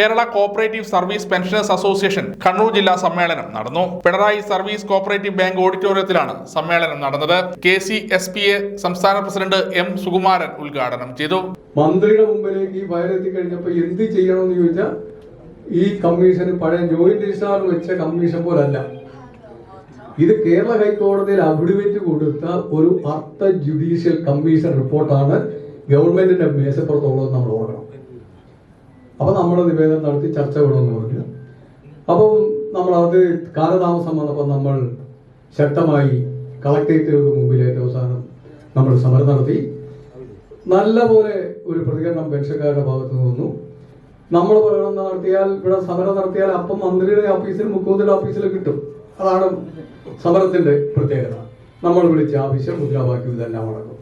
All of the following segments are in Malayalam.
Kerala cooperative service pensioners association Kannur ജില്ലാ സമ്മേളനം നടന്നു. പിണറായി സർവീസ് കോപ്പറേറ്റീവ് ബാങ്ക് ഓഡിറ്റോറിയത്തിലാണ് സമ്മേളനം നടന്നത്. K C S P A സംസ്ഥാന പ്രസിഡന്റ് എം സുകുമാരൻ ഉദ്ഘാടനം ചെയ്തു. മന്ത്രിയുടെ മുമ്പിലേക്ക് ഈ ഫയൽ കഴിഞ്ഞപ്പോൾ എന്ത് ചെയ്യണമെന്ന് ചോദിച്ചാൽ ഈ കമ്മീഷന് പഴയ ജോയിന്റ് രജിസ്ട്രാർ വെച്ച കമ്മീഷൻ പോലല്ല. ഇത് കേരള ഹൈക്കോടതിയിൽ അഫിഡവിറ്റ് കൊടുത്ത ഒരു അർത്ഥ ജുഡീഷ്യൽ കമ്മീഷൻ റിപ്പോർട്ടാണ് ഗവൺമെന്റിന്റെ മേശപ്പുറത്തുള്ളത് നമ്മൾ ഓർക്കണം. അപ്പൊ നമ്മൾ നിവേദനം നടത്തി ചർച്ച വേണമെന്ന് പറഞ്ഞു അപ്പം നമ്മൾ അത് കാലതാമസം വന്നപ്പോൾ നമ്മൾ ശക്തമായി കളക്ടറേറ്റുകൾക്ക് ഏറ്റവും അവസാനം നമ്മൾ സമരം നടത്തി. നല്ല പോലെ ഒരു പ്രതികരണം പെൻഷൻകാരുടെ ഭാഗത്ത് നിന്ന് വന്നു. നമ്മൾ പ്രകടനം നടത്തിയാൽ ഇവിടെ സമരം നടത്തിയാൽ അപ്പം മന്ത്രിയുടെ ഓഫീസിൽ മുഖ്യമന്ത്രിയുടെ ഓഫീസിൽ കിട്ടും. അതാണ് സമരത്തിന്റെ പ്രത്യേകത. നമ്മൾ വിളിച്ച ആവശ്യം മുദ്രാവാക്യം ഇതെല്ലാം നടക്കും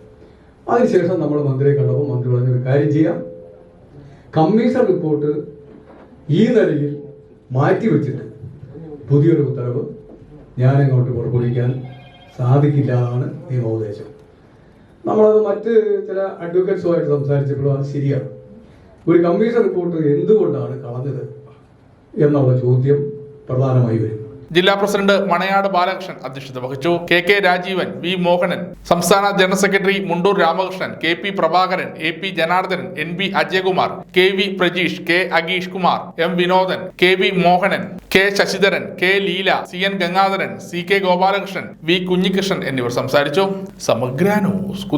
അതിനുശേഷം നമ്മൾ മന്ത്രിയെ കണ്ടപ്പോൾ മന്ത്രി പറഞ്ഞ ഒരു കാര്യം ചെയ്യാം. കമ്മീഷൻ റിപ്പോർട്ട് ഈ നിലയിൽ മാറ്റിവെച്ചിട്ട് പുതിയൊരു ഉത്തരവ് ഞാൻ അങ്ങോട്ട് പുറപ്പെടുവിക്കാൻ സാധിക്കില്ല എന്നാണ് നിയമോപദേശം. നമ്മളത് മറ്റ് ചില അഡ്വക്കേറ്റ്സുമായിട്ട് സംസാരിച്ചപ്പോഴും അത് ശരിയാണ്. ഒരു കമ്മീഷൻ റിപ്പോർട്ട് എന്തുകൊണ്ടാണ് കളഞ്ഞത് എന്നുള്ള ചോദ്യം പ്രധാനമായി വരും. ജില്ലാ പ്രസിഡന്റ് മണയാട് ബാലകൃഷ്ണൻ അധ്യക്ഷത വഹിച്ചു. K K Rajeevan V Mohanan. സംസ്ഥാന general secretary Mundur Ramakrishnan K P Prabhakaran A P Janardhanan N B Ajayakumar K V Prajeesh K Ageesh Kumar M Vinodan K V Mohanan K Sasidharan K Leela C N Gangadharan C K Gopalakrishnan V Kunhikrishnan എന്നിവർ സംസാരിച്ചു. സമഗ്ര ന്യൂസ്